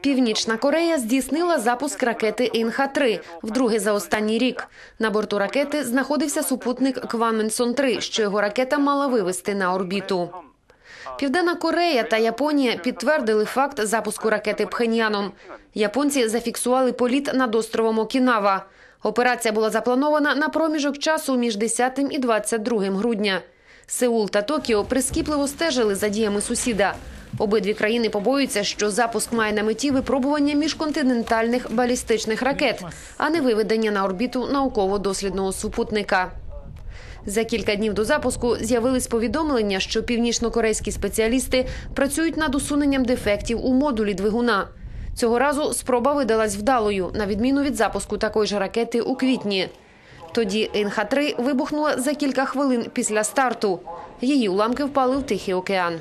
Північна Корея здійснила запуск ракети Інха-3 вдруге за останній рік. На борту ракети знаходився супутник Кваменсон-3, що його ракета мала вивести на орбіту. Південна Корея та Японія підтвердили факт запуску ракети Пхеньяном. Японці зафіксували політ над островом Окінава. Операція була запланована на проміжок часу між 10 і 22 грудня. Сеул та Токіо прискіпливо стежили за діями сусіда. Обидві країни побоюються, що запуск має на меті випробування міжконтинентальних балістичних ракет, а не виведення на орбіту науково-дослідного супутника. За кілька днів до запуску з'явились повідомлення, що північнокорейські спеціалісти працюють над усуненням дефектів у модулі двигуна. Цього разу спроба видалась вдалою, на відміну від запуску такої ж ракети у квітні. Тоді Інха-3 вибухнула за кілька хвилин після старту. Її уламки впали в Тихий океан.